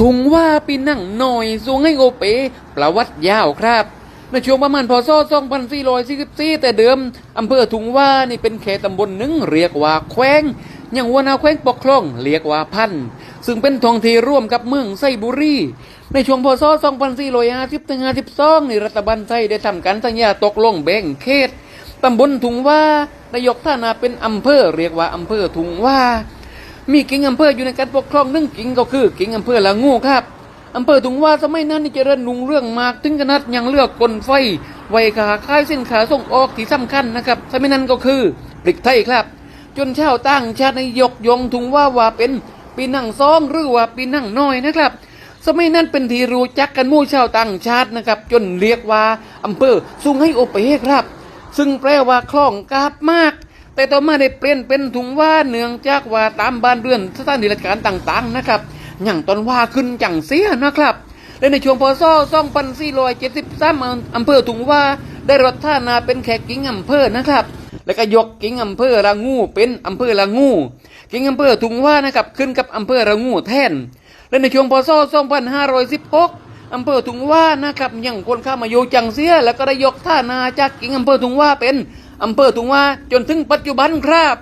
ถุงว่าปีนั่งหน่อยสูงให้โอเปประวัติยาวครับในช่วงประมาณพศ2444แต่เดิมอำเภอถุงว่านี่เป็นเขตตำบลหนึ่งเรียกว่าแขวงอยังวนาแขวงปกครองเรียกว่าพันธ์ซึ่งเป็นท้องที่ร่วมกับเมืองไซบุรี ในช่วงพศ2450ถึง52นี่รัฐบาลไทยได้ทำการสัญญาตกลงแบ่งเขตตำบลถุงว่านายกท่านาเป็นอำเภอเรียกว่าอำเภอถุงว่า มีกิ่งอำเภออยู่ในการปกครองหนึ่งกิ่งก็คือกิ่งอำเภอละงูครับอำเภอถุงว่าสมัยนั้นนี่เจริญรุ่งเรื่องมากถึงขนาดยังเลือกกลไฟไวขาค่ายเส้นขาส่งออกที่สำคัญนะครับสมัยนั้นก็คือปริกไทยครับ จนชาวต่างชาติในยกยงถุงว่าว่าเป็นปีนั่งซองหรือว่าปีนั่งน้อยนะครับ สมัยนั้นเป็นที่รู้จักกันมู่ชาวต่างชาตินะครับ จนเรียกว่าอำเภอสุงให้โอเปครับ ซึ่งแปลว่าคล่องกาบมาก แต่ต่อมาได้เปลี่ยนเป็นถุงว่าเนื่องจากว่าตามบ้านเรือนสถานราชการต่างๆนะครับอย่างตอนว่าขึ้นจังเสียนะครับและในช่วงพศ2473อำเภอถุงว่าได้รัฐท่านาเป็นแขกกิ่งอำเภอนะครับ แล้วก็ยกกิ่งอำเภอละงูเป็นอำเภอละงูกิ่งอำเภอถุงว่านะครับขึ้นกับอำเภอละงูแทน และในช่วงพศ2516อำเภอถุงว่านะครับยังคนข้ามาอยู่จังเสีย แล้วก็ได้ยกท่านาจากกิ่งอำเภอถุงว่าเป็น อำเภอถุงว่าจนถึงปัจจุบันครับ